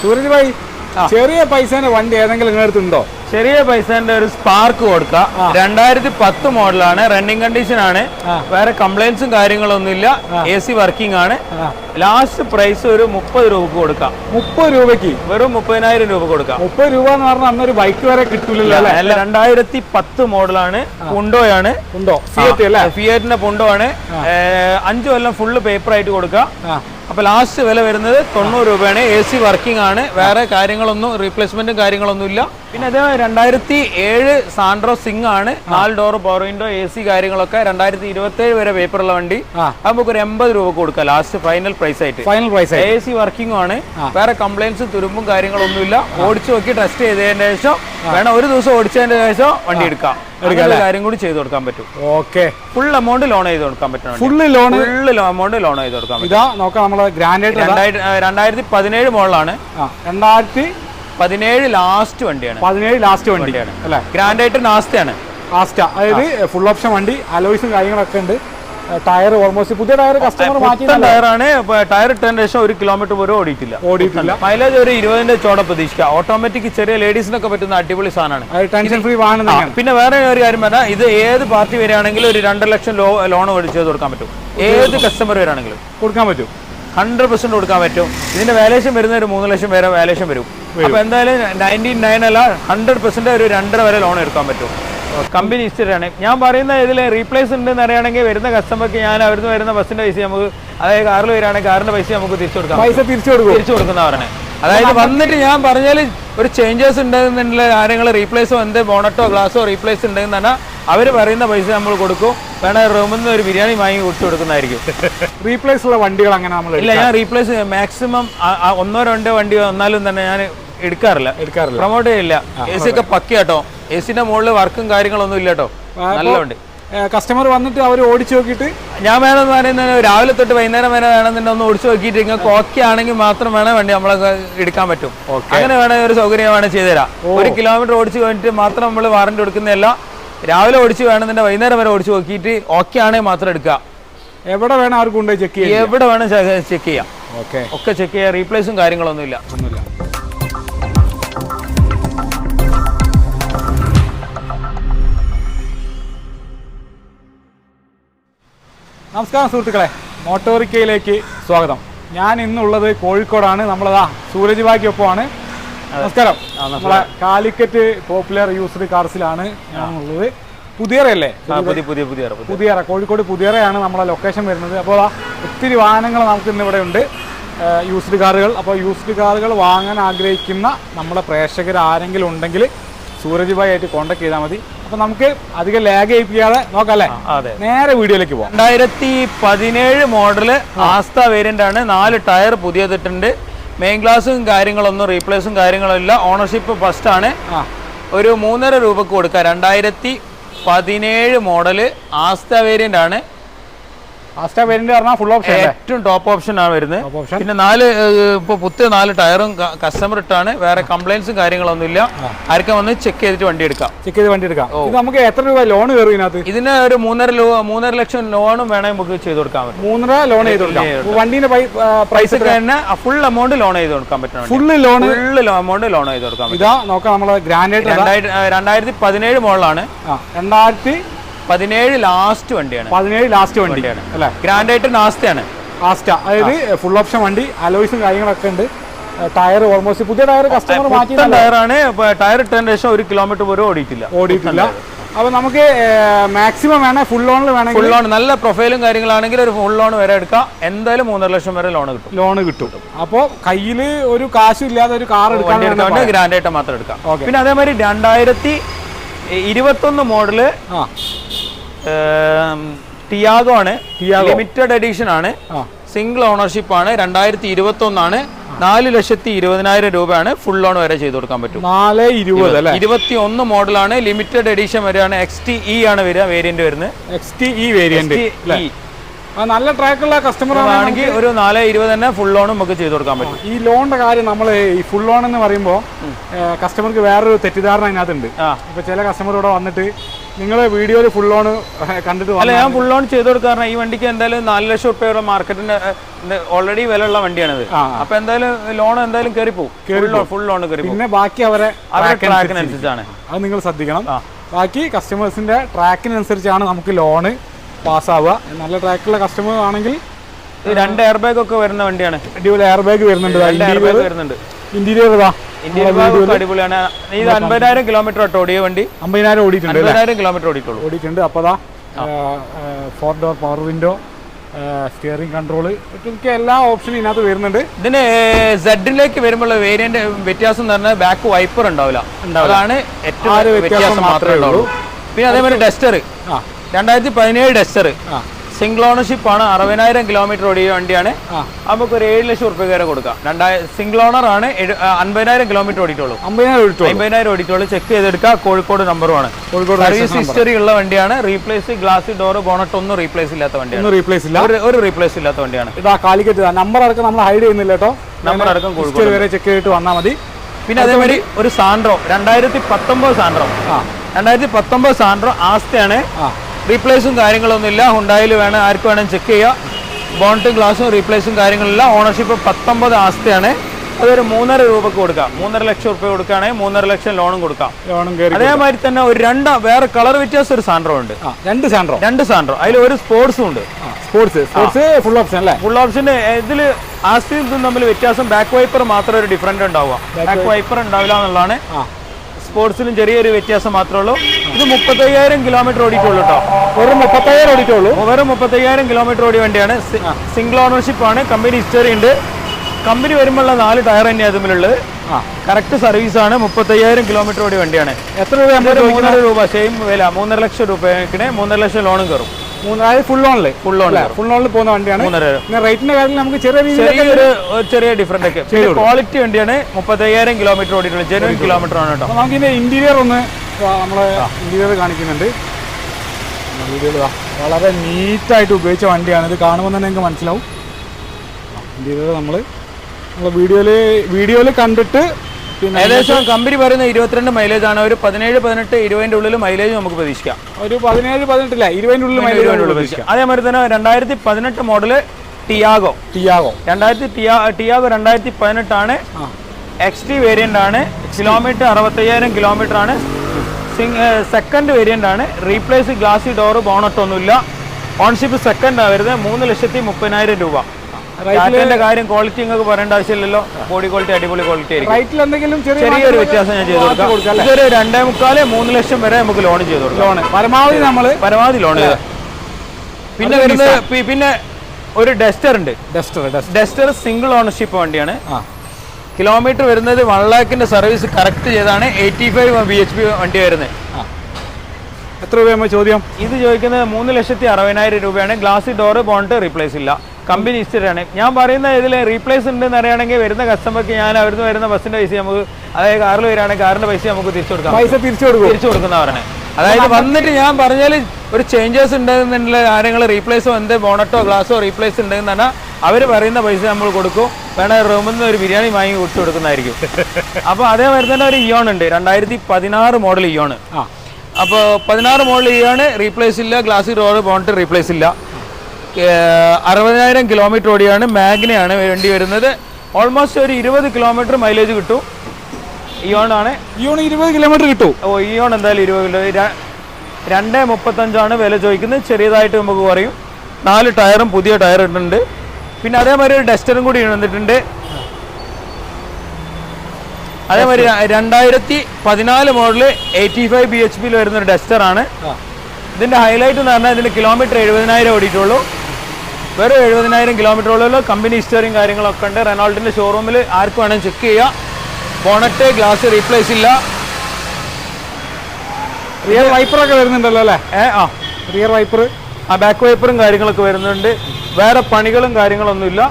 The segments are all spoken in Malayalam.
സൂരജ് ഭായി ചെറിയ പൈസേന്റെ വണ്ടി ഏതെങ്കിലും നിങ്ങളുടെ ഉണ്ടോ? ചെറിയ പൈസേന്റെ ഒരു സ്പാർക്ക് കൊടുക്കാം. രണ്ടായിരത്തി പത്ത് മോഡലാണ് റണ്ണിങ് കണ്ടീഷൻ ആണ്. വേറെ കംപ്ലൈൻസും കാര്യങ്ങളൊന്നുമില്ല എ സി വർക്കിംഗ് ആണ്. ലാസ്റ്റ് പ്രൈസ് ഒരു മുപ്പത് രൂപക്ക് കൊടുക്കാം. മുപ്പത് രൂപയ്ക്ക്? വെറും മുപ്പതിനായിരം രൂപ കൊടുക്കാം. മുപ്പത് രൂപ എന്ന് പറഞ്ഞാൽ അന്നൊരു ബൈക്ക് വരെ കിട്ടില്ലല്ലോ അല്ലേ? രണ്ടായിരത്തി പത്ത് മോഡലാണ്. പുണ്ടോയാണ് ഉണ്ടോ ഫിയറ്റ് അല്ലേ? ഫിയറ്റിന്റെ പുണ്ടോ ആണ് അഞ്ചു കൊല്ലം ഫുള്ള് പേപ്പർ ആയിട്ട് കൊടുക്കാം. ആ അപ്പൊ ലാസ്റ്റ് വില വരുന്നത് തൊണ്ണൂറ് രൂപയാണ്. എ സി വർക്കിംഗ് ആണ്. വേറെ കാര്യങ്ങളൊന്നും റീപ്ലേസ്മെന്റും കാര്യങ്ങളൊന്നും ഇല്ല. പിന്നെ അത് രണ്ടായിരത്തി ഏഴ് സാൻഡ്രോ സിംഗ് ആണ്. നാല് door power window A C കാര്യങ്ങളൊക്കെ രണ്ടായിരത്തി ഇരുപത്തി ഏഴ് വരെ പേപ്പറുള്ള വണ്ടി. അത് നമുക്ക് ഒരു എൺപത് രൂപ കൊടുക്കാം. ലാസ്റ്റ് ഫൈനൽ പ്രൈസ് ആയിട്ട്. Final price A C working ആണ്. വേറെ കംപ്ലൈൻസും തുരുമ്പും കാര്യങ്ങളൊന്നുമില്ല ഓടിച്ചു നോക്കി ടെസ്റ്റ് ചെയ്തതിന് ശേഷം വേണം ഒരു ദിവസം ഓടിച്ചതിന് ശേഷം വണ്ടി എടുക്കാം. കാര്യം കൂടി ചെയ്ത് കൊടുക്കാൻ പറ്റും. ഓക്കെ ഫുൾ എമൗണ്ട് ലോൺ ചെയ്ത് കൊടുക്കാൻ പറ്റും full loan full amount loan ചെയ്ത് കൊടുക്കാൻ പറ്റും. ഇതാ നോക്കാം നമ്മളെ ഗ്രാൻഡായിട്ട് രണ്ടായിരത്തി രണ്ടായിരത്തി പതിനേഴ് മോഡലാണ്. രണ്ടായിരത്തി പതിനേഴ് ലാസ്റ്റ് വണ്ടിയാണ്. പതിനേഴ് ലാസ്റ്റ് വണ്ടിയാണ്. അല്ലേ? ഗ്രാൻഡായിട്ട് നാസ്റ്റാണ് ആസ്റ്റ അതായത് ഫുൾ ഓപ്ഷൻ വണ്ടി അലോയ്സും കാര്യങ്ങളൊക്കെ ഉണ്ട്. ടയർ ഓൾമോസ്റ്റ് പുതിയ ടയർ കസ്റ്റമർ മാറ്റി ടയറാണ് ടയർ ഇട്ടതിന് ശേഷം ഒരു കിലോമീറ്റർ പോലും ഓടിയിട്ടില്ല. ഓടിയിട്ടില്ല. മൈലേജ് ഒരു ഇരുപതിന്റെ ചോട പ്രതീക്ഷിക്കുക ഓട്ടോമാറ്റിക് ചെറിയ ലേഡീസിനൊക്കെ പറ്റുന്ന അടിപൊളി സാധനമാണ്. ടെൻഷൻ ഫ്രീ തന്നെയാണ്. പിന്നെ വേറെ ഒരു കാര്യം പറഞ്ഞാൽ ഇത് ഏത് പാർട്ടി വരികയാണെങ്കിലും ഒരു രണ്ടര ലക്ഷം ലോൺ ചെയ്ത് കൊടുക്കാൻ പറ്റും. ഏത് കസ്റ്റമർ വരികയാണെങ്കിലും. കൊടുക്കാൻ പറ്റും. ഹൺഡ്രഡ് പെർസെന്റ് കൊടുക്കാൻ പറ്റും. ഇതിന്റെ വാലേഷൻ വരുന്ന ഒരു മൂന്ന് ലക്ഷം വരെ വാലേഷൻ വരും. അപ്പൊ എന്തായാലും നയന്റി നയൻ അല്ല ഹൺഡ്രഡ് പെർസെന്റ് ഒരു രണ്ടര വരെ ലോൺ എടുക്കാൻ പറ്റും. കമ്പനി ഹിസ്റ്ററിയാണ് ഞാൻ പറയുന്ന ഇതിൽ റീപ്ലേസ് ഉണ്ടെന്ന് അറിയാണെങ്കിൽ വരുന്ന കസ്റ്റമർക്ക് ഞാൻ അവിടുന്ന് വരുന്ന ബസ്സിന്റെ പൈസ നമുക്ക് അതായത് കാറിൽ വരികയാണെങ്കിൽ കാറിന്റെ പൈസ നമുക്ക് തിരിച്ചു കൊടുക്കാം. പൈസ തിരിച്ചു കൊടുക്കും. തിരിച്ചു കൊടുക്കുന്ന പറഞ്ഞത് അതായത് വന്നിട്ട് ഞാൻ പറഞ്ഞാൽ ഒരു ചേഞ്ചസ് ഉണ്ടെന്നുള്ള കാര്യങ്ങൾ റീപ്ലേസോ എന്ത് ബോണറ്റോ ഗ്ലാസോ റീപ്ലേസ് ഉണ്ടെന്ന് പറഞ്ഞാൽ അവർ പറയുന്ന പൈസ നമ്മൾ കൊടുക്കും. വേണേ റൂമിൽ നിന്ന് ഒരു ബിരിയാണി വാങ്ങി കൊടുത്തു കൊടുക്കുന്നതായിരിക്കും. റീപ്ലേസ് ഉള്ള വണ്ടികൾ അങ്ങനെ നമ്മൾ ഇല്ല ഞാൻ റീപ്ലേസ് മാക്സിമം ഒന്നോ രണ്ടോ വണ്ടി വന്നാലും തന്നെ ഞാൻ എടുക്കാറില്ല. എടുക്കാറില്ല. പ്രൊമോട്ട് ചെയ്യില്ല. എ സി ഒക്കെ പക്കി കേട്ടോ. എ സിന്റെ മുകളിൽ വർക്കും കാര്യങ്ങളൊന്നും ഇല്ല കേട്ടോ. നല്ല വണ്ടി കസ്റ്റമർ വന്നിട്ട് അവർ ഓടിച്ചു നോക്കിയിട്ട് ഞാൻ വേണമെന്ന് പറയുന്നത് രാവിലെ തൊട്ട് വൈകുന്നേരം വരെ വേണമെന്നുണ്ടെങ്കിൽ ഒന്ന് ഓടിച്ചു നോക്കിയിട്ട് നിങ്ങൾക്ക് ഓക്കെ ആണെങ്കിൽ മാത്രം വേണം വണ്ടി നമ്മളെ എടുക്കാൻ പറ്റും. അങ്ങനെ വേണേ ഒരു സൗകര്യം വേണേ ചെയ്തുതരാം. ഒരു കിലോമീറ്റർ ഓടിച്ചു കഴിഞ്ഞിട്ട് മാത്രം നമ്മൾ വാറണ്ടി കൊടുക്കുന്നതല്ല. രാവിലെ ഓടിച്ച് വേണമെന്നുണ്ടെ വൈകുന്നേരം വരെ ഓടിച്ച് നോക്കിയിട്ട് ഓക്കെ ആണെങ്കിൽ മാത്രം എടുക്കുക. എവിടെ വേണം ആർക്കും ചെക്ക് ചെയ്യാം. എവിടെ വേണം ചെക്ക് ചെയ്യാം. ഓക്കെ ഒക്കെ ചെക്ക് ചെയ്യാം. റീപ്ലേസും കാര്യങ്ങളൊന്നുമില്ല. ഒന്നുമില്ല. നമസ്കാരം സുഹൃത്തുക്കളെ. മോട്ടോറിക്കയിലേക്ക് സ്വാഗതം. ഞാൻ ഇന്നുള്ളത് കോഴിക്കോടാണ്. നമ്മളതാ സൂരജ് ബാക്കിയൊപ്പമാണ് നമസ്കാരം. നമ്മളെ കാലിക്കറ്റ് പോപ്പുലർ യൂസ്ഡ് കാർസിലാണ് ഞാനുള്ളത്. പുതിയറയല്ലേ? പുതിയ പുതിയ പുതിയ പുതിയ പുതിയറ കോഴിക്കോട് പുതിയറയാണ് നമ്മളെ ലൊക്കേഷൻ വരുന്നത്. അപ്പോൾ ഒത്തിരി വാഹനങ്ങൾ നമുക്ക് ഇന്ന് ഇവിടെ ഉണ്ട്. യൂസ്ഡ് കാറുകൾ. അപ്പോൾ യൂസ്ഡ് കാറുകൾ വാങ്ങാൻ ആഗ്രഹിക്കുന്ന നമ്മുടെ പ്രേക്ഷകർ ആരെങ്കിലും ഉണ്ടെങ്കിൽ സൂരജ് ഭായി ആയിട്ട് കോൺടാക്ട് ചെയ്താൽ മതി. അപ്പൊ നമുക്ക് അധികം ലാഗ് ചെയ്യിപ്പിക്കാതെ നോക്കാം അല്ലേ? അതെ. നേരെ വീഡിയോയിലേക്ക് പോകാം രണ്ടായിരത്തി പതിനേഴ് മോഡൽ ആസ്ത വേരിയന്റ് ആണ്. നാല് ടയർ പുതിയതിട്ടുണ്ട് മെയിൻ ഗ്ലാസും കാര്യങ്ങളൊന്നും റീപ്ലേസും കാര്യങ്ങളും ഇല്ല. ഓണർഷിപ്പ് ഫസ്റ്റ് ആണ്. ഒരു മൂന്നര രൂപക്ക് കൊടുക്കുക രണ്ടായിരത്തി പതിനേഴ് മോഡൽ ആസ്ത വേരിയന്റ് ആണ്. ഫുൾ ഓപ്ഷൻ ഏറ്റവും ടോപ്പ് ഓപ്ഷൻ ആണ് വരുന്നത്. പിന്നെ നാല് ഇപ്പൊ പുതിയ നാല് ടയറും കസ്റ്റമർ ഇട്ടാണ്. വേറെ കംപ്ലൈൻസും കാര്യങ്ങളൊന്നും ഇല്ല. ആർക്കും വന്ന് ചെക്ക് ചെയ്തിട്ട് വണ്ടി എടുക്കാം. ചെക്ക് ചെയ്ത് വണ്ടി എടുക്കാം. നമുക്ക് എത്ര രൂപ ലോൺ കയറും ഇതിനകത്ത്? ഇതിന് ഒരു മൂന്നര രൂപ മൂന്നര ലക്ഷം ലോണും വേണമെങ്കിൽ നമുക്ക് ചെയ്ത് കൊടുക്കാൻ പറ്റും. മൂന്നര ലോൺ ചെയ്ത് കൊടുക്കാം. വണ്ടിന്റെ പ്രൈസ് തന്നെ ഫുൾ എമൗണ്ട് ലോൺ ചെയ്ത് കൊടുക്കാൻ പറ്റും full loan full amount loan ചെയ്ത് കൊടുക്കാൻ പറ്റും. ഇതാ നോക്കാം നമ്മളെ ഗ്രാൻഡായിട്ട് രണ്ടായിരത്തി പതിനേഴ് മോഡലാണ്. ആ രണ്ടായിരത്തി പതിനേഴ് ലാസ്റ്റ് വണ്ടിയാണ്. പതിനേഴ് ലാസ്റ്റ് വണ്ടിയാണ്. അല്ലേ? ഗ്രാൻഡ് ആയിട്ട് നാസ്തയാണ് ആസ്റ്റ അതായത് ഫുൾ ഓപ്ഷൻ വണ്ടി അലോയ്സും കാര്യങ്ങളൊക്കെ ഉണ്ട്. ടയർ ഓൾമോസ്റ്റ് പുതിയ ടയർ കസ്റ്റമർ മാറ്റി ടയറാണ് ടയർ ഇട്ടതിന് ശേഷം ഒരു കിലോമീറ്റർ പോലും ഓടിയിട്ടില്ല. ഓടിയിട്ടില്ല. അപ്പൊ നമുക്ക് മാക്സിമം വേണേ ഫുൾ ലോണിൽ വേണമെങ്കിൽ ഫുൾ ലോൺ നല്ല പ്രൊഫൈലും കാര്യങ്ങളാണെങ്കിൽ ഒരു ഫുൾ ലോൺ വരെ എടുക്കാം. എന്തായാലും മൂന്നര ലക്ഷം വരെ ലോൺ കിട്ടും. ലോൺ കിട്ടും. അപ്പോൾ കയ്യിൽ ഒരു കാശും ഇല്ലാതെ ഒരു കാർ എടുക്കാൻ ഗ്രാൻഡ് ആയിട്ട് മാത്രം എടുക്കാം. പിന്നെ അതേമാതിരി രണ്ടായിരത്തി ഇരുപത്തൊന്ന് മോഡൽ ആ. ടിയാഗോ ആണ്. ലിമിറ്റഡ് എഡിഷൻ ആണ്. സിംഗിൾ ഓണർഷിപ്പ് ആണ്. രണ്ടായിരത്തി ഇരുപത്തി ഒന്നാണ് നാല് ലക്ഷത്തി ഇരുപതിനായിരം രൂപയാണ് ഫുൾ ലോൺ വരെ ചെയ്തു കൊടുക്കാൻ പറ്റും. നാല് ഇരുപത് അല്ലേ? ഇരുപത്തി ഒന്ന് മോഡലാണ് ലിമിറ്റഡ് എഡിഷൻ വരെയാണ്. എക്സ് ടി ഇ ആണ് വരിക വേരിയന്റ് വരുന്നത്. X T E variant. നല്ല ട്രാക്കുള്ള കസ്റ്റമർ ആണെങ്കിൽ ഒരു നാല് ഇരുപത് തന്നെ ഫുൾ ലോൺ നമുക്ക് ചെയ്തു കൊടുക്കാൻ പറ്റും. ഈ ലോണിന്റെ കാര്യം നമ്മൾ ഈ ഫുൾ ലോൺ എന്ന് പറയുമ്പോൾ കസ്റ്റമർക്ക് വേറൊരു തെറ്റിദ്ധാരണ അതിനകത്തുണ്ട്. ഇപ്പൊ ചില കസ്റ്റമർ ഇവിടെ വന്നിട്ട് നിങ്ങൾ വീഡിയോയിൽ ഫുൾ ഓൺ കണ്ടിട്ട് അല്ല ഞാൻ ഫുൾ ഓൺ ചെയ്ത് കൊടുക്കാറ് ഈ വണ്ടിക്ക് എന്തായാലും നാല് ലക്ഷം റുപ്യയുടെ മാർക്കറ്റിന്റെ ഓൾറെഡി വില ഉള്ള വണ്ടിയാണിത്. അപ്പൊ എന്തായാലും ലോൺ എന്തായാലും കയറി പോകും ഫുൾ ലോൺ കയറി പിന്നെ ബാക്കി അവരെ അവരുടെ ട്രാക്കിനനുസരിച്ചാണ് അത് നിങ്ങൾ ശ്രദ്ധിക്കണം. ബാക്കി കസ്റ്റമേഴ്സിന്റെ ട്രാക്കിനനുസരിച്ചാണ് നമുക്ക് ലോണ് പാസ്സാവുക. നല്ല ട്രാക്കുള്ള കസ്റ്റമർ ആണെങ്കിൽ രണ്ട് എയർ ബാഗ് ഒക്കെ വരുന്ന വണ്ടിയാണ്. അടിപൊളി എയർ ബാഗ് വരുന്നുണ്ട് വരുന്നുണ്ട്. ഇന്റീരിയർ ഇതാ. ഇന്ത്യൻ ബാഗ് അടിപൊളിയാണ്. ഇത് അൻപതിനായിരം കിലോമീറ്റർ തൊട്ട് ഓടിയ വണ്ടി. അമ്പതിനായിരം ഓടിയിട്ടുണ്ട് അല്ലേ? അൻപതിനായിരം കിലോമീറ്റർ ഓടിയിട്ടുള്ളൂ. ഓടിയിട്ടുണ്ട്. അപ്പോൾ അതാ four door power window steering control ഒക്കെ എല്ലാ ഓപ്ഷനും ഇതിനകത്ത് വരുന്നുണ്ട്. ഇതിന് സെഡിലേക്ക് വരുമ്പോൾ വേരിയന്റ് വ്യത്യാസം എന്ന് പറഞ്ഞാൽ ബാക്ക് വൈപ്പർ ഉണ്ടാവില്ല. അതാണ് ഏറ്റവും വ്യത്യാസം മാത്രമേ ഉള്ളൂ. പിന്നെ അതേപോലെ ഡസ്റ്റർ രണ്ടായിരത്തി പതിനേഴ് ഡസ്റ്റർ സിംഗിൾ ഓണർഷിപ്പ് ആണ് അറുപതിനായിരം കിലോമീറ്റർ ഓടിയ വണ്ടിയാണ്. നമുക്ക് ഒരു ഏഴ് ലക്ഷം ഉറുപ്പിക വരെ കൊടുക്കാം. രണ്ടായിരം സിംഗിൾ ഓണർ ആണ് അൻപതിനായിരം കിലോമീറ്റർ ഓടിയിട്ടുള്ളൂ. അമ്പതിനായിരം ഓടിയിട്ടുള്ളു. ചെക്ക് ചെയ്തെടുക്കുക. കോഴിക്കോട് നമ്പറുമാണ് സർവീസ് ഹിസ്റ്ററി ഉള്ള വണ്ടിയാണ്. റീപ്ലേസ് ഗ്ലാസ് ഡോർ ബോണറ്റ് ഒന്നും റീപ്ലേസ് ഇല്ലാത്ത വണ്ടിയാണ്. റീപ്ലേസ് ഇല്ല. ഒരു- റീപ്ലേസ് ഇല്ലാത്ത വണ്ടിയാണ്. ഇതാ കാലിക്കറ്റ് നമ്പർ അടക്കം നമ്മൾ ഹൈഡ് ചെയ്യുന്നില്ല കേട്ടോ. നമ്പർ അടക്കം കോഴിക്കോട് വരെ ചെക്ക് ചെയ്തിട്ട് വന്നാൽ മതി. പിന്നെ അതേമാതിരി ഒരു സാൻഡ്രോ രണ്ടായിരത്തി പത്തൊമ്പത് സാൻഡ്രോ രണ്ടായിരത്തി പത്തൊമ്പത് സാൻഡ്രോ ആസ്തയാണ്. റീപ്ലേസും കാര്യങ്ങളൊന്നും ഇല്ല. ഹുണ്ടായിൽ വേണം ആർക്ക് വേണം ചെക്ക് ചെയ്യുക ബോണ്ടും ഗ്ലാസും റീപ്ലേസും കാര്യങ്ങളില്ല ഓണർഷിപ്പ് പത്തൊമ്പത് ആസ്തിയാണ്. അതൊരു മൂന്നര രൂപക്ക് കൊടുക്കാം. മൂന്നര ലക്ഷം രൂപ കൊടുക്കുകയാണെങ്കിൽ മൂന്നര ലക്ഷം ലോണും കൊടുക്കാം. അതേമാതിരി തന്നെ ഒരു രണ്ട് വേറെ കളർ വ്യത്യാസം ഒരു സാൻഡ്രോ ഉണ്ട്. രണ്ട് സാൻഡ്രോ രണ്ട് സാൻഡ്രോ അതിൽ ഒരു സ്പോർട്സും ഉണ്ട്. സ്പോർട്സ് സ്പോർട്സ് ഫുൾ ഓപ്ഷൻ അല്ലേ? ഫുൾ ഓപ്ഷൻ ഇതിൽ ആസ്തിയും തമ്മിൽ വ്യത്യാസം. ബാക്ക് വൈപ്പർ മാത്രം ഒരു ഡിഫറന്റ് ഉണ്ടാവുക. ബാക്ക് വൈപ്പർ ഉണ്ടാവില്ല എന്നുള്ളതാണ് സ്പോർട്സിലും ചെറിയൊരു വ്യത്യാസം മാത്രമേ ഉള്ളൂ ഇത് മുപ്പത്തയ്യായിരം കിലോമീറ്റർ ഓടിയിട്ടുള്ളൂ കേട്ടോ വെറും മുപ്പത്തയ്യായിരം ഓടിയിട്ടുള്ളൂ? വെറും മുപ്പത്തയ്യായിരം കിലോമീറ്റർ ഓടി വണ്ടിയാണ്. സിംഗിൾ ഓണർഷിപ്പ് ആണ്. കമ്പനി ഹിസ്റ്ററി ഉണ്ട്. കമ്പനി വരുമ്പോഴുള്ള നാല് ടയർ തന്നെയാണ് തമ്മിലുള്ളത് ആ. കറക്റ്റ് സർവീസ് ആണ്. മുപ്പത്തയ്യായിരം കിലോമീറ്റർ ഓടി വണ്ടിയാണ്. എത്ര രൂപ മൂന്നര രൂപ സെയിം വില. മൂന്നര ലക്ഷം രൂപ മൂന്നര ലക്ഷം ലോണും കയറും. മൂന്ന് അതായത് ഫുൾ ഓണിൽ ഫുൾ ഓൺ ഫുൾ ഓണിൽ പോകുന്ന വണ്ടിയാണ്. പിന്നെ റേറ്റിന്റെ കാര്യത്തിൽ നമുക്ക് ചെറിയ രീതിയിൽ ചെറിയ ഡിഫറന്റ് ഒക്കെ. ക്വാളിറ്റി വണ്ടിയാണ് മുപ്പത്തയ്യായിരം കിലോമീറ്റർ ഓടിയിട്ടുള്ള. ജെനുവൻ കിലോമീറ്റർ ആണ് കേട്ടോ. നമുക്ക് ഇതിന്റെ ഇന്റീരിയർ ഒന്ന് നമ്മളെ ഇന്റീരിയർ കാണിക്കുന്നുണ്ട്. വളരെ നീറ്റായിട്ട് ഉപയോഗിച്ച വണ്ടിയാണ്. ഇത് കാണുമ്പോൾ തന്നെ നിങ്ങൾക്ക് മനസ്സിലാവും. ഇന്റീരിയർ നമ്മൾ നമ്മൾ വീഡിയോയിൽ വീഡിയോയിൽ കണ്ടിട്ട് ഏകദേശം കമ്പനി പറയുന്ന ഇരുപത്തിരണ്ട് മൈലേജ് ആണ്. ഒരു പതിനേഴ് പതിനെട്ട് ഇരുപതിന്റെ ഉള്ളിൽ മൈലേജ് നമുക്ക് പ്രതീക്ഷിക്കാം. ഒരു പതിനേഴ് പതിനെട്ടില്ല ഇരുപതിന്റെ ഉള്ളിൽ മൈലേജ് പ്രതീക്ഷിക്കാം. അതേമാതിരി തന്നെ രണ്ടായിരത്തി പതിനെട്ട് മോഡൽ ടിയാഗോ ടിയാഗോ രണ്ടായിരത്തി ടിയാ ടിയാഗോ രണ്ടായിരത്തി പതിനെട്ടാണ് എക്സ് ടി വേരിയന്റ് ആണ്. കിലോമീറ്റർ അറുപത്തയ്യായിരം കിലോമീറ്റർ ആണ്. സെക്കൻഡ് വേരിയന്റ് ആണ്. റീപ്ലേസ് ഗ്ലാസി ഡോറ് ബോണറ്റ് ഒന്നുമില്ല. ഓൺഷിപ്പ് സെക്കൻഡ് ആവരുത് മൂന്ന് ലക്ഷത്തി മുപ്പതിനായിരം രൂപ. ടാറ്റന്റെ കാര്യം ക്വാളിറ്റി നിങ്ങൾക്ക് പറയേണ്ട ആവശ്യമില്ലല്ലോ. ബോഡി ക്വാളിറ്റി അടിപൊളി ക്വാളിറ്റി ആയിരിക്കും. എന്തെങ്കിലും ചെറിയ ചെറിയൊരു വ്യത്യാസം ഞാൻ ചെയ്ത് കൊടുക്കാം? ഇതൊരു രണ്ടേ മുക്കാൽ മൂന്ന് ലക്ഷം വരെ നമുക്ക് ലോൺ ചെയ്ത് കൊടുക്കാം. ലോണ് പരമാവധി നമ്മൾ പരമാവധി ലോൺ ചെയ്ത്. പിന്നെ വരുന്നത് പിന്നെ ഒരു ഡസ്റ്റർ ഉണ്ട്. ഡസ്റ്റർ ഡസ്റ്റർ സിംഗിൾ ഓണർഷിപ്പ് വണ്ടിയാണ്. കിലോമീറ്റർ വരുന്നത് വൺ ലാഖിന്റെ സർവീസ് കറക്റ്റ് ചെയ്താണ് eighty five B H P വണ്ടി വരുന്നത്. എത്ര രൂപയാണ് ചോദ്യം? ഇത് ചോദിക്കുന്നത് മൂന്ന് ലക്ഷത്തി അറുപതിനായിരം രൂപയാണ്. ഗ്ലാസ് ഡോറ് ബോണ്ട് റീപ്ലേസ് ഇല്ല. കമ്പനി ഹിസ്റ്ററിയാണ് ഞാൻ പറയുന്ന ഇതിൽ റീപ്ലേസ് ഉണ്ടെന്ന് അറിയുകയാണെങ്കിൽ വരുന്ന കസ്റ്റമർക്ക് ഞാൻ അവിടുന്ന് വരുന്ന ബസ്സിന്റെ പൈസ നമുക്ക് അതായത് കാറിൽ വരികയാണെങ്കിൽ കാറിന്റെ പൈസ നമുക്ക് തിരിച്ചു കൊടുക്കാം. പൈസ തിരിച്ചു കൊടുക്കും. തിരിച്ചു കൊടുക്കുന്ന പറഞ്ഞത്. അതായത് വന്നിട്ട് ഞാൻ പറഞ്ഞാൽ ഒരു ചേഞ്ചസ് ഉണ്ടെന്നുള്ള കാര്യങ്ങൾ റീപ്ലേസോ എന്ത് ബോണറ്റോ ഗ്ലാസോ റീപ്ലേസ് ഉണ്ടെന്ന് പറഞ്ഞാൽ അവർ പറയുന്ന പൈസ നമ്മൾ കൊടുക്കും. വേണേൽ റൂമിൽ നിന്ന് ഒരു ബിരിയാണി വാങ്ങി കുടിച്ചു കൊടുക്കുന്നതായിരിക്കും. അപ്പോൾ അതേമാതിരി തന്നെ ഒരു ഇയോൺ ഉണ്ട്. രണ്ടായിരത്തി പതിനാറ് മോഡൽ ഇയോൺ ആ. അപ്പോൾ പതിനാറ് മോഡൽ ഇയോൺ റീപ്ലേസ് ഇല്ല ഗ്ലാസ് ഡോർ ബോണറ്റ് റീപ്ലേസ് ഇല്ല. അറുപതിനായിരം കിലോമീറ്റർ ഓടിയാണ് മാഗ്നയാണ് വേണ്ടി വരുന്നത്. ഓൾമോസ്റ്റ് ഒരു ഇരുപത് കിലോമീറ്റർ മൈലേജ് കിട്ടും. ഇയോൺ ആണ് ഇയോണ് ഇരുപത് കിലോമീറ്റർ കിട്ടും. ഓ ഇയോൺ എന്തായാലും ഇരുപത് കിലോ രണ്ട് മുപ്പത്തഞ്ചാണ് വില ചോദിക്കുന്നത്. ചെറിയതായിട്ട് നമുക്ക് കുറയും. നാല് ടയറും പുതിയ ടയർ ഇട്ടിട്ടുണ്ട്. പിന്നെ അതേമാതിരി ഒരു ഡസ്റ്ററും കൂടി വന്നിട്ടുണ്ട്. അതേമാതിരി രണ്ടായിരത്തി പതിനാല് model eighty five B H പിയിൽ വരുന്ന ഒരു ഡസ്റ്ററാണ്. ആണ് ഇതിന്റെ ഹൈലൈറ്റ് എന്ന് പറഞ്ഞാൽ ഇതിന്റെ കിലോമീറ്റർ എഴുപതിനായിരം ഓടിയിട്ടുള്ളൂ. വെറും എഴുപതിനായിരം കിലോമീറ്റർ ഉള്ളൂ കമ്പനി ഹിസ്റ്ററിയും കാര്യങ്ങളൊക്കെ ഉണ്ട്. റെനോൾഡിന്റെ ഷോറൂമിൽ ആർക്ക് വേണമെങ്കിൽ ചെക്ക് ചെയ്യാം. ബോണറ്റ് ഗ്ലാസ് റീപ്ലേസ് ഇല്ല. റിയർ വൈപ്പറൊക്കെ വരുന്നുണ്ടല്ലോ അല്ലേ? ഏ ആ. റിയർ വൈപ്പർ ആ ബാക്ക് വൈപ്പറും കാര്യങ്ങളൊക്കെ വരുന്നുണ്ട്. വേറെ പണികളും കാര്യങ്ങളൊന്നുമില്ല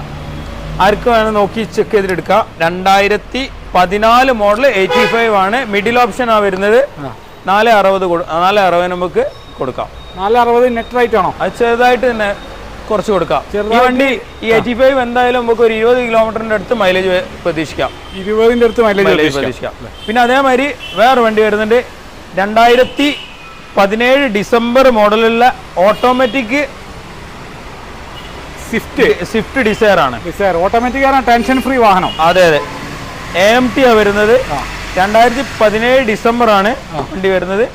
ആർക്ക് വേണം നോക്കി ചെക്ക് ചെയ്തിട്ടെടുക്കാം. രണ്ടായിരത്തി പതിനാല് മോഡൽ എയ്റ്റി ഫൈവ് ആണ്. മിഡിൽ ഓപ്ഷൻ ആ വരുന്നത്. നാല് അറുപത് കൊടു- നാല് അറുപത് നമുക്ക് കൊടുക്കാം. നാല് അറുപത് നെറ്റ് റൈറ്റ് ആണോ? അത് ചെറുതായിട്ട് തന്നെ കുറച്ച് കൊടുക്കാം. ഈ വണ്ടി ഈ എയ്റ്റി ഫൈവ് എന്തായാലും നമുക്ക് ഒരു ഇരുപത് കിലോമീറ്ററിന്റെ അടുത്ത് മൈലേജ് പ്രതീക്ഷിക്കാം. ഇരുപതിന്റെ അടുത്ത് മൈലേജ് പ്രതീക്ഷിക്കാം. പിന്നെ അതേമാതിരി വേറെ വണ്ടി വരുന്നുണ്ട്. രണ്ടായിരത്തി പതിനേഴ് ഡിസംബർ മോഡലുള്ള ഓട്ടോമാറ്റിക് സ്വിഫ്റ്റ് സ്വിഫ്റ്റ് ഡിസയർ ആണ്. ഡിസയർ ഓട്ടോമാറ്റിക് ആണ് ടെൻഷൻ ഫ്രീ വാഹനം. അതെ അതെ. എ എം ടി ആ വരുന്നത്. രണ്ടായിരത്തി പതിനേഴ് ഡിസംബർ ആണ് വണ്ടി വരുന്നത്.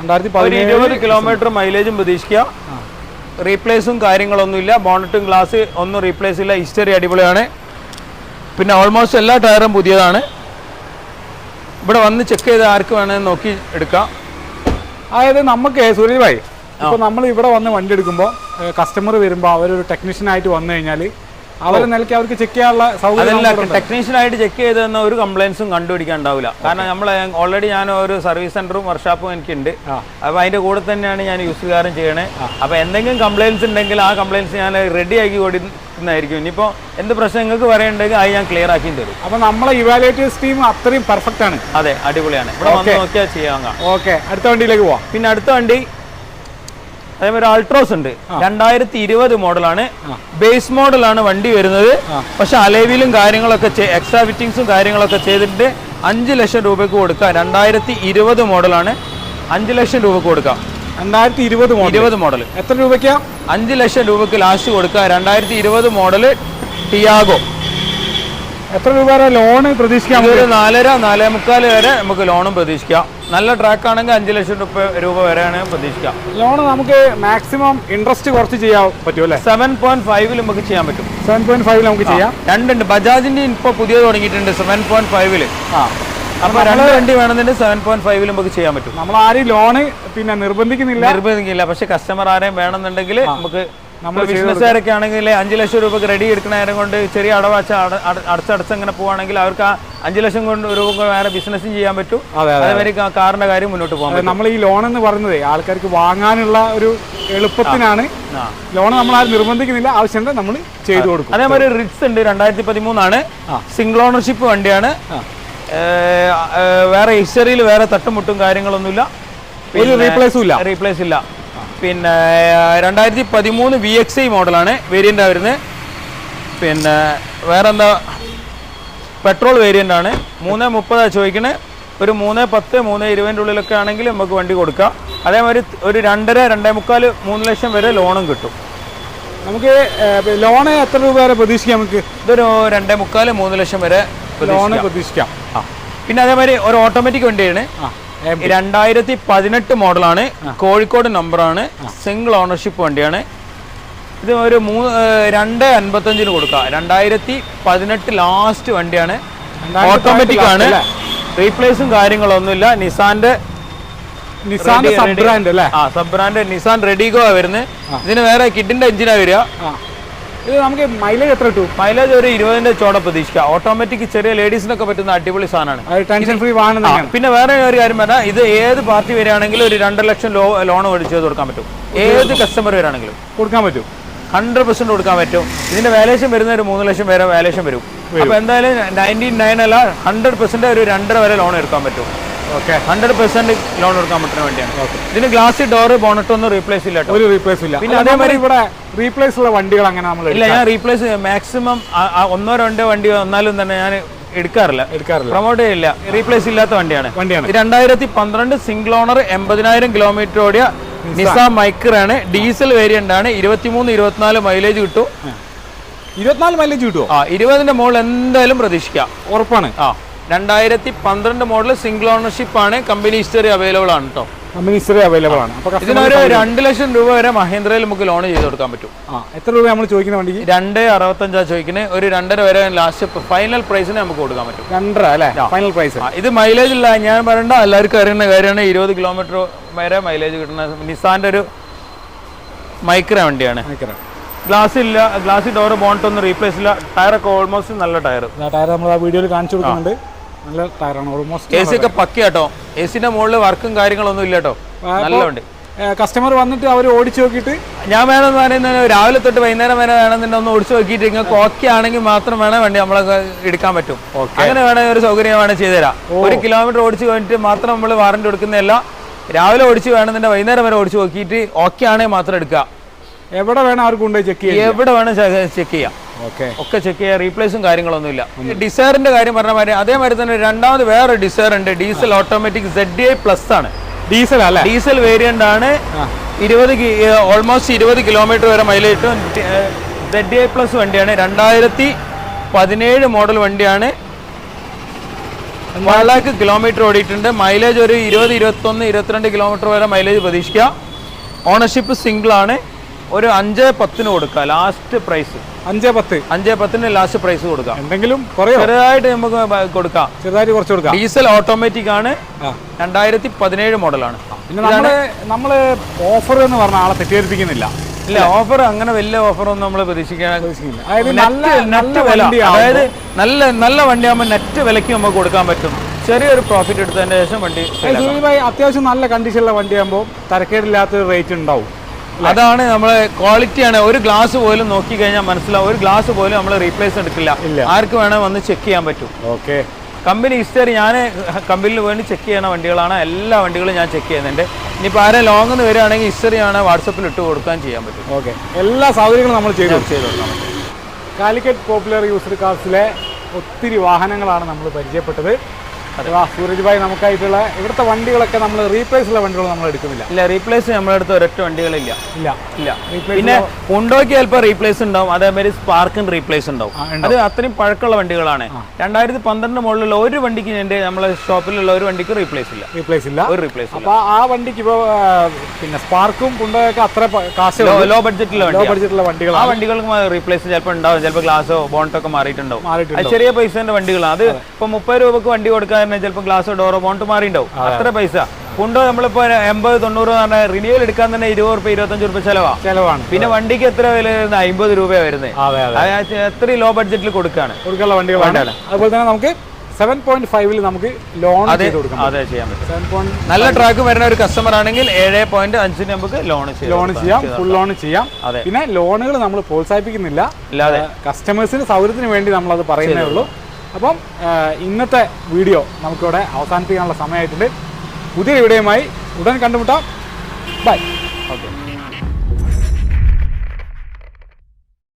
രണ്ടായിരത്തി ഇരുപത് കിലോമീറ്റർ മൈലേജും പ്രതീക്ഷിക്കാം. റീപ്ലേസും കാര്യങ്ങളൊന്നുമില്ല. ബോണറ്റും ഗ്ലാസ് ഒന്നും റീപ്ലേസ് ഇല്ല. ഹിസ്റ്ററി അടിപൊളിയാണ്. പിന്നെ ഓൾമോസ്റ്റ് എല്ലാ ടയറും പുതിയതാണ്. ഇവിടെ വന്ന് ചെക്ക് ചെയ്ത് ആർക്ക് വേണമെന്ന് നോക്കി എടുക്കാം. അതായത് നമുക്ക് സുരേഷ് ഭായി അപ്പോൾ നമ്മൾ ഇവിടെ വന്ന് വണ്ടി എടുക്കുമ്പോൾ കസ്റ്റമർ വരുമ്പോൾ അവരൊരു ടെക്നീഷ്യനായിട്ട് വന്നു കഴിഞ്ഞാൽ അവരെ നിലയ്ക്ക് അവർക്ക് ചെക്ക് ചെയ്യാനുള്ള സൗകര്യം ആയിട്ട് ചെക്ക് ചെയ്ത് തന്ന ഒരു കംപ്ലൈൻസും കണ്ടുപിടിക്കാൻ ഉണ്ടാവില്ല കാരണം നമ്മൾ ഓൾറെഡി ഞാൻ ഒരു സർവീസ് സെന്ററും വർക്ക്ഷോപ്പും എനിക്കുണ്ട്. അപ്പോൾ അതിന്റെ കൂടെ തന്നെയാണ് ഞാൻ യൂസുകാരൻ ചെയ്യണേ. അപ്പോൾ എന്തെങ്കിലും കംപ്ലൈൻസ് ഉണ്ടെങ്കിൽ ആ കംപ്ലൈൻസ് ഞാൻ റെഡി ആക്കി കൊടുക്കുന്നതായിരിക്കും. ഇനിയിപ്പോൾ എന്ത് പ്രശ്നം നിങ്ങൾക്ക് പറയണ്ടെങ്കിൽ അത് ഞാൻ ക്ലിയർ ആക്കി തരും. അപ്പൊ നമ്മളെ ഇവാലുവേറ്റേഴ്സ് ടീം അത്രയും പെർഫെക്റ്റ് ആണ്. അതെ അടിപൊളിയാണ്. ഇവിടെ വന്ന് നോക്കിയാൽ ചെയ്യാം ഓക്കെ അടുത്ത വണ്ടിയിലേക്ക് പോവാം. പിന്നെ അടുത്ത വണ്ടി അതേമാതിരി അൾട്രോസ് ഉണ്ട്. രണ്ടായിരത്തി ഇരുപത് മോഡലാണ്. ബേസ് മോഡലാണ് വണ്ടി വരുന്നത്. പക്ഷെ അലേവിലും കാര്യങ്ങളൊക്കെ എക്സ്ട്രാ ഫിറ്റിങ്സും കാര്യങ്ങളൊക്കെ ചെയ്തിട്ട് അഞ്ച് ലക്ഷം രൂപയ്ക്ക് കൊടുക്കാം. രണ്ടായിരത്തി ഇരുപത് മോഡലാണ്. അഞ്ച് ലക്ഷം രൂപയ്ക്ക് കൊടുക്കാം. രണ്ടായിരത്തി ഇരുപത് മോഡൽ ഇരുപത് മോഡൽ എത്ര രൂപയ്ക്കാ? അഞ്ച് ലക്ഷം രൂപയ്ക്ക് ലാസ്റ്റ് കൊടുക്കുക രണ്ടായിരത്തി ഇരുപത് മോഡൽ ടിയാഗോ എത്ര രൂപ വരെ ലോണ് പ്രതീക്ഷിക്കാം ഒരു നാലര നാലേ മുക്കാൽ വരെ നമുക്ക് ലോണും പ്രതീക്ഷിക്കാം. നല്ല ട്രാക്ക് ആണെങ്കിൽ അഞ്ച് ലക്ഷം രൂപ രൂപ വരെയാണ് പ്രതീക്ഷിക്കാം. ലോൺ നമുക്ക് മാക്സിമം ഇൻട്രസ്റ്റ് കുറച്ച് ചെയ്യാൻ പറ്റും അല്ലേ? സെവൻ പോയിന്റ് ഫൈവിൽ നമുക്ക് ചെയ്യാൻ പറ്റും. സെവൻ പോയിന്റ് ഫൈവ് നമുക്ക് ചെയ്യാം. രണ്ടുണ്ട്. ബജാജിന്റെ ഇപ്പൊ പുതിയത് തുടങ്ങിയിട്ടുണ്ട് സെവൻ പോയിന്റ് ഫൈവിൽ ആ. അപ്പൊ രണ്ട് വണ്ടി വേണമെന്നുണ്ടെങ്കിൽ സെവൻ പോയിന്റ് ഫൈവിൽ നമുക്ക് ചെയ്യാൻ പറ്റും. നമ്മൾ ആരും ലോണ് പിന്നെ നിർബന്ധിക്കുന്നില്ല. നിർബന്ധിക്കില്ല പക്ഷെ കസ്റ്റമർ ആരെയും വേണമെന്നുണ്ടെങ്കിൽ നമുക്ക് നമ്മൾ ബിസിനസ്സുകാരൊക്കെ ആണെങ്കിൽ അഞ്ച് ലക്ഷം രൂപക്ക് റെഡി എടുക്കുന്ന നേരം കൊണ്ട് ചെറിയ അടവാച്ച അടച്ചടച്ച് അങ്ങനെ പോവാണെങ്കിൽ അവർക്ക് ആ അഞ്ച് ലക്ഷം കൊണ്ട് രൂപ വേറെ ബിസിനസ്സും ചെയ്യാൻ പറ്റും. അതെ അതെ അതേമാതിരി കാറിന്റെ കാര്യം മുന്നോട്ട് പോകാം നമ്മൾ ഈ ലോൺ എന്ന് പറയുന്നത് ആൾക്കാർക്ക് വാങ്ങാനുള്ള ഒരു എളുപ്പത്തിനാണ് ലോൺ നമ്മൾ ആരും നിർബന്ധിക്കുന്നില്ല. ആവശ്യമുണ്ട് നമ്മൾ ചെയ്തു കൊടുക്കും. അതേമാതിരി റിറ്റ്സ് ഉണ്ട്. രണ്ടായിരത്തി പതിമൂന്നാണ് സിംഗിൾ ഓണർഷിപ്പ് വണ്ടിയാണ്. വേറെ ഹിസ്റ്ററിയിൽ വേറെ തട്ടുമുട്ടും കാര്യങ്ങളൊന്നുമില്ല. ഒരു റീപ്ലേസും ഇല്ല. റീപ്ലേസ് ഇല്ല. പിന്നെ രണ്ടായിരത്തി പതിമൂന്ന് വി എക്സ് ഐ മോഡലാണ് വേരിയന്റ് വരുന്നത് പിന്നെ വേറെ എന്താ പെട്രോൾ വേരിയന്റ് ആണ്. മൂന്ന് മുപ്പതാണ് ചോദിക്കുന്നത് ഒരു മൂന്ന് പത്ത് മൂന്ന് ഇരുപതിന്റെ ഉള്ളിലൊക്കെ ആണെങ്കിൽ നമുക്ക് വണ്ടി കൊടുക്കാം. അതേമാതിരി ഒരു രണ്ടര രണ്ടേ മുക്കാൽ മൂന്ന് ലക്ഷം വരെ ലോണും കിട്ടും. നമുക്ക് ലോണ് എത്ര രൂപ വരെ പ്രതീക്ഷിക്കാം നമുക്ക്? ഇതൊരു രണ്ടേ മുക്കാൽ മൂന്ന് ലക്ഷം വരെ ലോണ് പ്രതീക്ഷിക്കാം. പ്രതീക്ഷിക്കാം. ആ. പിന്നെ അതേമാതിരി ഒരു ഓട്ടോമാറ്റിക് വണ്ടിയാണ്. ആ. രണ്ടായിരത്തി പതിനെട്ട് മോഡലാണ്. കോഴിക്കോട് നമ്പറാണ്. സിംഗിൾ ഓണർഷിപ്പ് വണ്ടിയാണ്. ഇത് ഒരു മൂന്ന് രണ്ട് അൻപത്തഞ്ചിന് കൊടുക്കുക രണ്ടായിരത്തി പതിനെട്ട് ലാസ്റ്റ് വണ്ടിയാണ് ഓട്ടോമാറ്റിക് ആണ്. റീപ്ലേസും കാര്യങ്ങളൊന്നുമില്ല. നിസാന്റെ സബ് ബ്രാൻഡ് നിസാൻ റെഡിഗോ വരുന്നത്. ഇതിന് വേറെ കിഡിന്റെ എഞ്ചിനാ വരിക. ഇത് നമുക്ക് മൈലേജ് എത്ര കിട്ടും? മൈലേജ് ഒരു ഇരുപതിന്റെ ചോട പ്രതീക്ഷിക്കാം. ഓട്ടോമാറ്റിക് ചെറിയ ലേഡീസിനൊക്കെ പറ്റുന്ന അടിപൊളി സാധനമാണ്. ടെൻഷൻ ഫ്രീ വാഹനം പിന്നെ വേറെ ഒരു കാര്യം പറഞ്ഞാൽ ഇത് ഏത് പാർട്ടി വരികയാണെങ്കിലും ഒരു രണ്ടര ലക്ഷം ലോ ലോൺ മേടിച്ച് ചെയ്ത് കൊടുക്കാൻ പറ്റും. ഏത് കസ്റ്റമർ വരികയാണെങ്കിലും. കൊടുക്കാൻ പറ്റും. ഹൺഡ്രഡ് പെർസെന്റ് കൊടുക്കാൻ പറ്റും. ഇതിന്റെ വാലേഷൻ വരുന്ന ഒരു മൂന്ന് ലക്ഷം വരെ വാലേഷൻ വരും. അപ്പൊ എന്തായാലും നയന്റി നയൻ അല്ല ഹൺഡ്രഡ് പെർസെന്റ് ഒരു രണ്ടര വരെ ലോൺ എടുക്കാൻ പറ്റും. ഓക്കെ ഹൺഡ്രഡ് പെർസെന്റ് ലോൺ കൊടുക്കാൻ പറ്റുന്ന വേണ്ടിയാണ്. ഇതിന് ഗ്ലാസ് ഡോർ ബോണറ്റ് ഒന്നും റീപ്ലേസ് ഇല്ല ഒരു റീപ്ലേസ് ഇല്ല. പിന്നെ പിന്നെ അതേമാതിരി ഇവിടെ റീപ്ലേസ് ഉള്ള വണ്ടികൾ അങ്ങനെ നമ്മൾ ഇല്ല ഞാൻ റീപ്ലേസ് മാക്സിമം ഒന്നോ രണ്ടോ വണ്ടി വന്നാലും തന്നെ ഞാൻ എടുക്കാറില്ല. എടുക്കാറില്ല. പ്രൊമോട്ട് ചെയ്യില്ല റീപ്ലേസ് ഇല്ലാത്ത വണ്ടിയാണ്. വണ്ടിയാണ്. രണ്ടായിരത്തി പന്ത്രണ്ട് സിംഗിൾ ഓണർ എൺപതിനായിരം കിലോമീറ്റർ ഓടിയ നിസ മൈക്കറാണ് ഡീസൽ വേരിയന്റ് ആണ്. ഇരുപത്തിമൂന്ന് ഇരുപത്തിനാല് മൈലേജ് കിട്ടും. ഇരുപത്തിനാല് മൈലേജ് കിട്ടുമോ ആ ഇരുപതിന്റെ മുകളിൽ എന്തായാലും പ്രതീക്ഷിക്കാം. ഉറപ്പാണ്. ആ. രണ്ടായിരത്തി പന്ത്രണ്ട് മോഡൽ സിംഗിൾ ഓണർഷിപ്പ് ആണ് കമ്പനി ഹിസ്റ്ററി അവൈലബിൾ ആണ് കേട്ടോ കമ്പനി ഹിസ്റ്ററി അവൈലബിൾ ആണ്. ഇതിനൊരു രണ്ട് ലക്ഷം രൂപ വരെ മഹേന്ദ്രയിൽ നമുക്ക് ലോൺ ചെയ്ത് കൊടുക്കാൻ പറ്റും. ആ എത്ര രൂപ നമ്മൾ ചോദിക്കുന്ന വണ്ടിക്ക്? രണ്ട് അറുപത്തഞ്ചാ ചോദിക്കുന്നത് ഒരു രണ്ടര വരെ ലാസ്റ്റ് ഫൈനൽ പ്രൈസിന് നമുക്ക് കൊടുക്കാൻ പറ്റും. രണ്ടര അല്ലേ? ഫൈനൽ പ്രൈസ് ഇത് മൈലേജ് ഇല്ല. ഞാൻ പറയണ്ട എല്ലാവർക്കും അറിയുന്ന കാര്യമാണ്. ഇരുപത് കിലോമീറ്റർ വരെ മൈലേജ് കിട്ടുന്ന നിസാന്റെ ഒരു മൈക്ര വണ്ടിയാണ്. ഗ്ലാസ് ഇല്ല ഗ്ലാസ് ഡോർ ബോണ്ട് ഒന്നും റീപ്ലേസ് ഇല്ല. ടയർ ഒക്കെ ഓൾമോസ്റ്റ് നല്ല ടയർ ടയർ നമ്മൾ ആ വീഡിയോയിൽ കാണിച്ചു കൊടുക്കുന്നുണ്ട്. നല്ല ടയറാണ് ഓൾമോസ്റ്റ് എ സി ഒക്കെ പക്ക കേട്ടോ. എ സിന്റെ മുകളിൽ വർക്കും കാര്യങ്ങളൊന്നും ഇല്ല കേട്ടോ. നല്ല കസ്റ്റമർ വന്നിട്ട് അവർ ഓടിച്ചു നോക്കിയിട്ട് ഞാൻ വേണമെന്ന് പറയുന്നത് രാവിലെ തൊട്ട് വൈകുന്നേരം വരെ വേണമെന്നുണ്ടെങ്കിൽ ഒന്ന് ഓടിച്ചു നോക്കിയിട്ട് നിങ്ങൾക്ക് ഓക്കെ ആണെങ്കിൽ മാത്രം വേണം വേണ്ടി നമ്മളെ എടുക്കാൻ പറ്റും. അങ്ങനെ വേണമെങ്കിൽ ഒരു സൗകര്യം വേണം ചെയ്തുതരാം. ഒരു കിലോമീറ്റർ ഓടിച്ചു കഴിഞ്ഞിട്ട് മാത്രം നമ്മൾ വാറണ്ടി കൊടുക്കുന്നതല്ല രാവിലെ ഓടിച്ച് വേണമെന്നുണ്ടെങ്കിൽ വൈകുന്നേരം വരെ ഓടിച്ചു നോക്കിയിട്ട് ഓക്കെ ആണെങ്കിൽ മാത്രം എടുക്കുക. എവിടെ വേണം അവർക്ക് കൊണ്ടുപോയി ചെക്ക് ചെയ്യാം. എവിടെ വേണം ചെക്ക് ചെയ്യാം. ഒക്കെ ചെക്ക് ചെയ്യാം റീപ്ലേസും കാര്യങ്ങളൊന്നും ഇല്ല ഡിസയറിന്റെ കാര്യം പറഞ്ഞ മാതിരി അതേമാതിരി തന്നെ രണ്ടാമത് വേറെ ഡിസയർ ഉണ്ട്. Diesel automatic Z I plus ആണ്. ഡീസൽ അല്ല? ഡീസൽ വേരിയന്റ് ആണ്. ഇരുപത് ഓൾമോസ്റ്റ് ഇരുപത് കിലോമീറ്റർ വരെ മൈലേജ് കിട്ടും സെഡ് എ പ്ലസ് വണ്ടിയാണ്. രണ്ടായിരത്തി പതിനേഴ് മോഡൽ വണ്ടിയാണ്. വൺ ലാക്ക് കിലോമീറ്റർ ഓടിയിട്ടുണ്ട്. മൈലേജ് ഒരു ഇരുപത് ഇരുപത്തൊന്ന് ഇരുപത്തിരണ്ട് കിലോമീറ്റർ വരെ മൈലേജ് പ്രതീക്ഷിക്കാം. ഓണർഷിപ്പ് സിംഗിൾ ആണ്. ഒരു അഞ്ച് പത്തിന് കൊടുക്കുക. ലാസ്റ്റ് പ്രൈസ് അഞ്ചേ പത്ത്. അഞ്ചേ പത്തിന് ലാസ്റ്റ് പ്രൈസ് കൊടുക്കാം. എന്തെങ്കിലും ചെറുതായിട്ട് നമുക്ക് കൊടുക്കാം. ചെറുതായിട്ട് കുറച്ച് കൊടുക്കാം. ഡീസൽ ഓട്ടോമാറ്റിക് ആണ്. രണ്ടായിരത്തി പതിനേഴ് മോഡലാണ്. പിന്നെ നമ്മൾ നമ്മൾ ഓഫർ എന്ന് പറഞ്ഞ ആളെ തെറ്റിദ്ധരിപ്പിക്കുന്നില്ല. ഇല്ല ഓഫർ അങ്ങനെ വലിയ ഓഫർ ഒന്നും നമ്മൾ പ്രതീക്ഷിക്കാൻ അതായത് നല്ല നെറ്റ് നല്ല വില. അതായത് നല്ല നല്ല വണ്ടിയാകുമ്പോൾ നെറ്റ് വിലയ്ക്ക് നമുക്ക് കൊടുക്കാൻ പറ്റും. ചെറിയൊരു പ്രോഫിറ്റ് എടുത്തതിന് ശേഷം വണ്ടി. അത്യാവശ്യം നല്ല കണ്ടീഷനുള്ള വണ്ടിയാകുമ്പോൾ തരക്കേടില്ലാത്തൊരു റേറ്റ് ഉണ്ടാവും. അതാണ് നമ്മളെ ക്വാളിറ്റി ആണ്. ഒരു ഗ്ലാസ് പോലും നോക്കി കഴിഞ്ഞാൽ മനസ്സിലാവും. ഒരു ഗ്ലാസ് പോലും നമ്മൾ റീപ്ലേസ് എടുക്കില്ല. ആർക്ക് വേണേൽ വന്ന് ചെക്ക് ചെയ്യാൻ പറ്റും. ഓക്കെ കമ്പനി ഹിസ്റ്ററി ഞാൻ കമ്പനിയിൽ വേണ്ടി ചെക്ക് ചെയ്യുന്ന വണ്ടികളാണ്. എല്ലാ വണ്ടികളും ഞാൻ ചെക്ക് ചെയ്യുന്നുണ്ട്. ഇനിയിപ്പോൾ ആരെ ലോങ് എന്ന് വരികയാണെങ്കിൽ ഹിസ്റ്ററി ആണ് വാട്സപ്പിൽ ഇട്ട് കൊടുക്കാൻ ചെയ്യാൻ പറ്റും. ഓക്കെ എല്ലാ സൗകര്യങ്ങളും നമ്മൾ ചെയ്തു ചെയ്ത് കാലിക്കറ്റ് പോപ്പുലർ യൂസ്ഡ് കാർസിലെ ഒത്തിരി വാഹനങ്ങളാണ് നമ്മൾ പരിചയപ്പെട്ടത്. സൂരജ് ഭായ് നമുക്കായിട്ടുള്ള ഇവിടുത്തെ വണ്ടികളൊക്കെ നമ്മൾ റീപ്ലേസ് ഉള്ള വണ്ടികൾ നമ്മൾ എടുക്കുന്നില്ല. ഇല്ല റീപ്ലേസ് നമ്മളെടുത്ത് ഒരൊറ്റ വണ്ടികളില്ല. ഇല്ല. ഇല്ല. പിന്നെ ഉണ്ടോയ്ക്ക് ചിലപ്പോൾ റീപ്ലേസ് ഉണ്ടാവും അതേമാതിരി സ്പാർക്കും റീപ്ലേസ് ഉണ്ടാവും. അത് അത്രയും പഴക്കമുള്ള വണ്ടികളാണ്. രണ്ടായിരത്തി പന്ത്രണ്ട് മുകളിലുള്ള ഒരു വണ്ടിക്ക് എന്റെ നമ്മളെ ഷോപ്പിലുള്ള ഒരു വണ്ടിക്ക് റീപ്ലേസ് ഇല്ല. റീപ്ലേസ് ഇല്ല. ഒരു റീപ്ലേസ് ഇല്ല. അപ്പൊ ആ വണ്ടിക്ക് ഇപ്പോൾ പിന്നെ സ്പാർക്കും കൊണ്ടോയൊക്കെ അത്ര കാശ് ലോ ലോ ബഡ്ജറ്റിലുള്ള ലോ വണ്ടി വണ്ടികൾ ആ വണ്ടികൾക്ക് റീപ്ലേസ് ചിലപ്പോൾ ഉണ്ടാവും ചിലപ്പോൾ ഗ്ലാസോ ബോണ്ടോ ഒക്കെ മാറിയിട്ടുണ്ടാവും. മാറിയിട്ടുണ്ട് ചെറിയ പൈസന്റെ വണ്ടികളാണ്. അത്. ഇപ്പൊ മുപ്പത് രൂപക്ക് വണ്ടി കൊടുക്കാൻ തന്നെ ചിലപ്പോൾ ഗ്ലാസ് ഡോറോ ബോണ്ട് മാറിയിട്ടുണ്ടാവും അത്ര പൈസ. കൊണ്ട് നമ്മളിപ്പോ എൺപത് തൊണ്ണൂറ് പറഞ്ഞ റിന്യൂവൽ എടുക്കാൻ തന്നെ ഇരുപത് റുപ്യ ഇരുപത്തഞ്ച് റുപ്യ ചെലവാണ് ചെലവാണ്. പിന്നെ വണ്ടിക്ക് എത്ര വില വരുന്നത് അമ്പത് രൂപയാണ് വരുന്നത് അതെ അതെ. എത്ര ലോ ബഡ്ജറ്റിൽ കൊടുക്കാണ്. കൊടുക്കാനുള്ള വണ്ടികളാണ്. അതുപോലെ തന്നെ നമുക്ക് സെവൻ പോയിന്റ് ഫൈവിൽ നമുക്ക് ലോൺ അതെ അതെ ചെയ്യാൻ പറ്റും. നല്ല ട്രാക്ക് വരുന്ന ഒരു കസ്റ്റമർ ആണെങ്കിൽ ഏഴ് പോയിന്റ് അഞ്ചിന് നമുക്ക് ലോൺ ചെയ്യാം ലോൺ ചെയ്യാം ഫുൾ ലോൺ ചെയ്യാം. അതെ. പിന്നെ ലോണുകൾ നമ്മൾ പ്രോത്സാഹിപ്പിക്കുന്നില്ല. കസ്റ്റമേഴ്സിന് സൗകര്യത്തിന് വേണ്ടി നമ്മളത് പറയുന്നേ ഉള്ളൂ. അപ്പം ഇന്നത്തെ വീഡിയോ നമുക്കിവിടെ അവസാനിപ്പിക്കാനുള്ള സമയമായിട്ടുണ്ട്. പുതിയ വീഡിയോയുമായി ഉടൻ കണ്ടുമുട്ടാം. ബൈ. ഓക്കെ.